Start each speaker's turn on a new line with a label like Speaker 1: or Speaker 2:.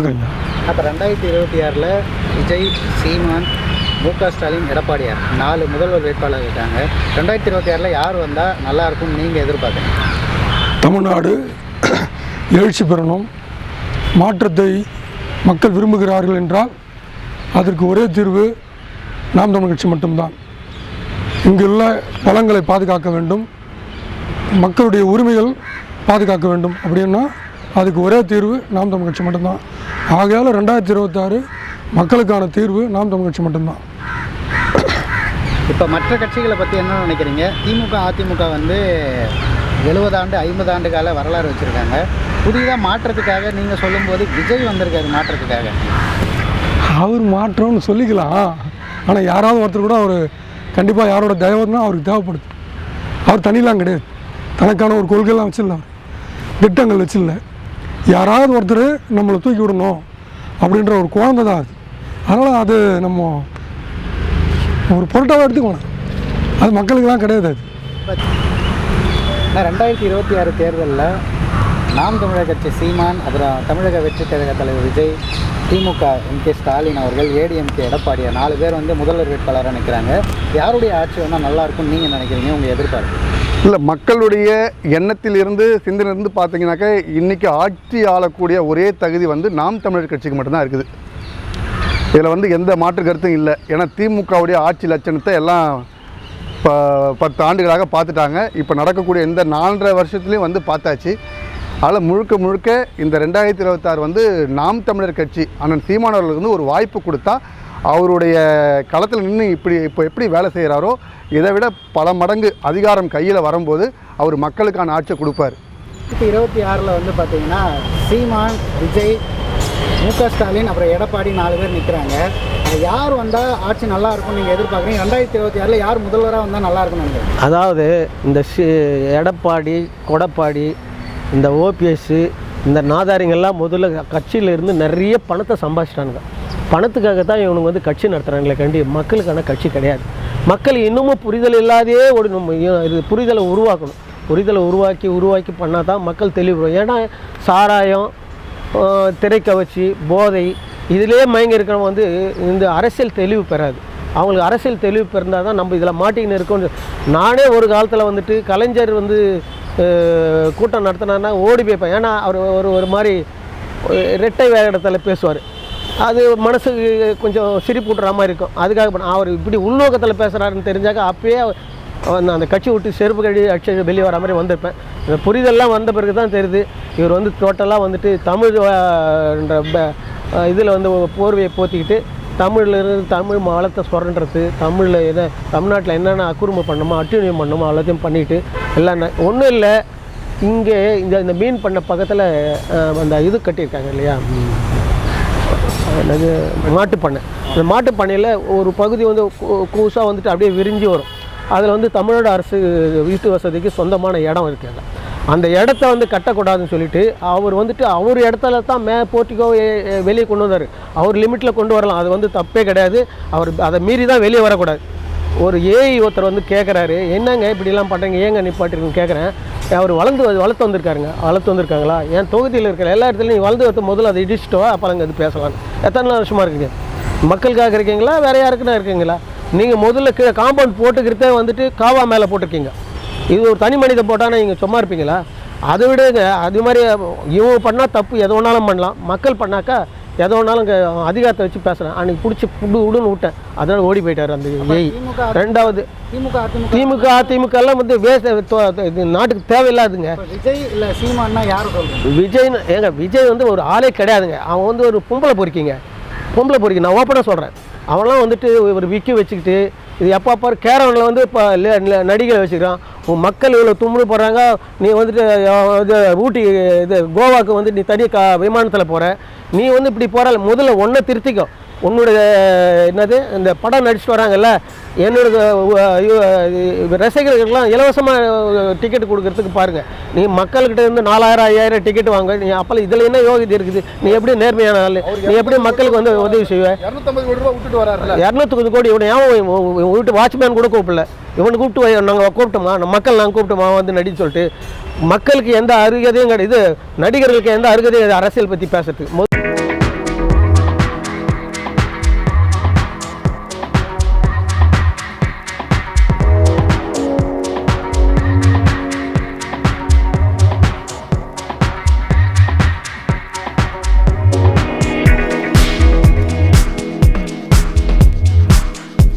Speaker 1: வணக்கங்க
Speaker 2: அப்போ ரெண்டாயிரத்தி இருபத்தி ஆறில் விஜய் சீமான் மு க ஸ்டாலின் எடப்பாடியார் நாலு முதல்வர் வேட்பாளர் இருக்காங்க. ரெண்டாயிரத்தி இருபத்தி ஆறில் யார் வந்தால் நல்லா இருக்கும்னு நீங்கள் எதிர்பார்க்குறீங்க?
Speaker 1: தமிழ்நாடு எழுச்சி பெறணும். மாற்றத்தை மக்கள் விரும்புகிறார்கள் என்றால் அதற்கு ஒரே தீர்வு நாம் தமிழ் கட்சி மட்டும்தான். இங்குள்ள வளங்களை பாதுகாக்க வேண்டும். மக்களுடைய உரிமைகள் பாதுகாக்க வேண்டும். அப்படின்னா அதுக்கு ஒரே தீர்வு நாம் தமிழ் கட்சி மட்டும்தான். ஆகையால் ரெண்டாயிரத்தி இருபத்தாறு மக்களுக்கான தீர்வு நாம் தமிழ் கட்சி மட்டும்தான்.
Speaker 2: இப்போ மற்ற கட்சிகளை பற்றி என்ன நினைக்கிறீங்க? திமுக அதிமுக வந்து எழுபது ஆண்டு ஐம்பது ஆண்டு கால வரலாறு வச்சுருக்காங்க. புதிதாக மாற்றத்துக்காக நீங்கள் சொல்லும்போது விஜய் வந்திருக்காரு மாற்றத்துக்காக.
Speaker 1: அவர் மாற்றம்னு சொல்லிக்கலாம். ஆனால் யாராவது ஒருத்தர் கூட அவர் கண்டிப்பாக யாரோட தயவு தான் அவருக்கு தேவைப்படுது. அவர் தனிலாம் கிடையாது. தனக்கான ஒரு கொள்கைலாம் வச்சிடல அவர் திட்டங்கள் வச்சிடல யாராவது ஒருத்தர் நம்மளை தூக்கி விடணும் அப்படின்ற ஒரு குழந்தை தான் அது. அதனால் அது நம்ம ஒரு பொருட்டாக எடுத்துக்கணும். அது மக்களுக்கெல்லாம் கிடையாது அது.
Speaker 2: ரெண்டாயிரத்தி இருபத்தி ஆறு தேர்தலில் நாம் தமிழக கட்சி சீமான் அப்புறம் தமிழக வெற்றி கழக தலைவர் விஜய் திமுக எம் கே ஸ்டாலின் அவர்கள் ஏடிஎம்கே எடப்பாடியார் நாலு பேர் வந்து முதல்வர் வேட்பாளராக நிற்கிறாங்க யாருடைய ஆட்சி வந்தால் நல்லா இருக்கும்னு நீங்கள் நினைக்கிறீங்க? உங்கள் எதிர்பார்ப்பு?
Speaker 3: இல்லை மக்களுடைய எண்ணத்திலிருந்து சிந்தனையிலிருந்து பார்த்தீங்கன்னாக்கா இன்றைக்கி ஆட்சி ஆளக்கூடிய ஒரே தகுதி வந்து நாம் தமிழர் கட்சிக்கு மட்டும்தான் இருக்குது. இதில் வந்து எந்த மாற்று கருத்தும் இல்லை. ஏன்னா திமுகவுடைய ஆட்சி லட்சணத்தை எல்லாம் இப்போ பத்து ஆண்டுகளாக பார்த்துட்டாங்க. இப்போ நடக்கக்கூடிய இந்த நாலரை வருஷத்துலேயும் வந்து பார்த்தாச்சு. அதில் முழுக்க முழுக்க இந்த ரெண்டாயிரத்தி இருபத்தாறு வந்து நாம் தமிழர் கட்சி அண்ணன் சீமானவர்களுக்கு வந்து ஒரு வாய்ப்பு கொடுத்தா அவருடைய களத்தில் நின்று இப்படி இப்போ எப்படி வேலை செய்கிறாரோ இதை விட பல மடங்கு அதிகாரம் கையில் வரும்போது அவர் மக்களுக்கான ஆட்சியை கொடுப்பார்.
Speaker 2: இப்போ இருபத்தி ஆறில் வந்து பார்த்தீங்கன்னா சீமான் விஜய் மு க ஸ்டாலின் அப்புறம் எடப்பாடி நாலு பேர் நிற்கிறாங்க. யார் வந்தால் ஆட்சி நல்லா இருக்கும்னு நீங்கள் எதிர்பார்க்குறீங்க? ரெண்டாயிரத்தி இருபத்தி ஆறில் யார் முதல்வராக வந்தால் நல்லா நினைக்கிறீங்க?
Speaker 4: அதாவது இந்த எடப்பாடி கொடப்பாடி இந்த ஓபிஎஸ்ஸு இந்த நாதாரிங்கெல்லாம் முதல்ல கட்சியிலேருந்து நிறைய பணத்தை சம்பாதிச்சிட்டானுங்க. பணத்துக்காக தான் இவனுங்க வந்து கட்சி நடத்துகிறாங்களே கண்டி மக்களுக்கான கட்சி கிடையாது. மக்கள் இன்னமும் புரிதல் இல்லாதையே ஒரு நம்ம இது புரிதலை உருவாக்கணும். புரிதலை உருவாக்கி உருவாக்கி பண்ணால் தான் மக்கள் தெளிவு ஏன்னா சாராயம் திரைக்கவச்சி போதை இதிலே மயங்கி இருக்கிறவங்க வந்து இந்த அரசியல் தெளிவு பெறாது. அவங்களுக்கு அரசியல் தெளிவு பிறந்தால் தான் நம்ம இதில் மாட்டிக்கின்னு இருக்கோம் நானே ஒரு காலத்தில் வந்துட்டு கலைஞர் வந்து கூட்டம் நடத்தினார்னா ஓடி போய்ப்பேன் ஏன்னா அவர் ஒரு ஒரு மாதிரி ரெட்டை இரட்டை இடத்துல பேசுவார். அது மனசுக்கு கொஞ்சம் சிரிப்பு விட்ற மாதிரி இருக்கும். அதுக்காக பண்ண- அவர் இப்படி உள்நோக்கத்தில் பேசுகிறாருன்னு தெரிஞ்சாக்க அப்பயே நான் அந்த கட்சி விட்டு செருப்பு கழி அடிச்சு வெளியே வர மாதிரி வந்திருப்பேன். இந்த புரிதல்லாம் வந்த பிறகு தான் தெரியுது. இவர் வந்து டோட்டலாக வந்துட்டு தமிழ் இதில் வந்து போர்வையை போத்திக்கிட்டு தமிழில் இருந்து தமிழ் வளத்தை சுரண்டுறது தமிழில் எதை தமிழ்நாட்டில் என்னென்ன அக்குறுமை பண்ணணுமோ அட்டுணியம் பண்ணணுமோ எல்லாத்தையும் பண்ணிவிட்டு எல்லாம் ஒன்றும் இல்லை. இங்கே இந்த இந்த மீன் பண்ண பக்கத்தில் அந்த இது கட்டியிருக்காங்க இல்லையா? என்னது மாட்டுப்பண்ணை இந்த மாட்டுப்பண்ணையில் ஒரு பகுதி வந்து கூசாக வந்துட்டு அப்படியே விரிஞ்சு வரும். அதில் வந்து தமிழ்நாடு அரசு வீட்டு வசதிக்கு சொந்தமான இடம் இருக்குது அங்க. அந்த இடத்த வந்து கட்டக்கூடாதுன்னு சொல்லிட்டு அவர் வந்துட்டு அவர் இடத்துல தான் மே போர்ட்டிகோ வெளியே கொண்டு வந்தார். அவர் லிமிட்டில் கொண்டு வரலாம். அது வந்து தப்பே கிடையாது. அவர் அதை மீறி தான் வெளியே வரக்கூடாது. ஒரு ஏஐ ஒருத்தர் வந்து கேட்குறாரு என்னங்க இப்படிலாம் பண்ணுறீங்க ஏங்க நிப்பாட்டிருக்குன்னு கேட்குறேன் அவர் வளர்ந்து வளர்த்து வந்திருக்காருங்க. வளர்த்து வந்திருக்காங்களா? என் தொகுதியில் இருக்கிற எல்லா இடத்துலையும் நீ வளர்ந்து வரத்து முதல்ல அதை இடிச்சிட்டோ அப்போ அங்கே அது பேசலாம். எத்தனை வருஷமாக இருக்கீங்க? மக்களுக்காக இருக்கீங்களா? வேற யாருக்குன்னா இருக்கீங்களா? நீங்கள் முதல்ல கீழே காம்பவுண்ட் போட்டுக்கிறதே வந்துட்டு காவா மேலே போட்டிருக்கீங்க. இது ஒரு தனி மனித போட்டால் நீங்கள் சும்மா இருப்பீங்களா? அதை விடுங்க. அது மாதிரி இவங்க பண்ணால் தப்பு எது வேணாலும் பண்ணலாம். மக்கள் பண்ணாக்கா எதை வேணாலும் இங்க அதிகாரத்தை வச்சு பேசுகிறேன் அன்றைக்கி பிடிச்சி புடு விடுன்னு விட்டேன். அதனால ஓடி போயிட்டார் அந்த ஏய் ரெண்டாவது
Speaker 2: திமுக
Speaker 4: திமுக அதிமுக எல்லாம் வந்து வேஸ்ட் இது நாட்டுக்கு தேவையில்லாதுங்க.
Speaker 2: விஜய் இல்லை சீமான்னா யார்
Speaker 4: விஜய் ஏங்க விஜய் வந்து ஒரு ஆளே கிடையாதுங்க. அவன் வந்து ஒரு பொம்பளை பொறிக்கிங்க. பொம்பளை பொறிக்கி நான் ஓப்பனாக சொல்கிறேன் அவன்லாம் வந்துட்டு ஒரு விக்கி வச்சுக்கிட்டு இது எப்போ பாரு கேரவனில் வந்து இப்போ நடிகை வச்சுக்கிறான். மக்கள் இவ்வளோ தும்முடு போடுறாங்க நீ வந்துட்டு இது ஊட்டி இது கோவாக்கு வந்து நீ தனி கா விமானத்தில் போகிற நீ வந்து இப்படி போகிற முதல்ல ஒன்றை திருத்திக்கும் உன்னுடைய என்னது இந்த படம் நடிச்சுட்டு வராங்கல்ல என்னோட ரசிகர்களுக்கெல்லாம் இலவசமாக டிக்கெட் கொடுக்கறதுக்கு பாருங்கள் நீ மக்கள்கிட்ட இருந்து நாலாயிரம் ஐயாயிரம் டிக்கெட் வாங்க. நீ அப்போ இதில் என்ன யோகிதை இருக்குது? நீ எப்படி நேர்மையான ஆள்? நீ எப்படி மக்களுக்கு வந்து உதவி செய்வ?
Speaker 3: இரநூத்தம்பது கோடி
Speaker 4: இவனை ஏன் வீட்டு வாட்ச்மேன் கூட கூப்பிடல. இவனை கூப்பிட்டு நாங்கள் கூப்பிட்டோமா? நம்ம மக்கள் நாங்கள் கூப்பிட்டோமா? வந்து நடின்னு சொல்லிட்டு மக்களுக்கு எந்த அருகதையும் கிடையாது. நடிகர்களுக்கு எந்த அருகதையும் அரசியல் பற்றி பேசுறதுக்கு.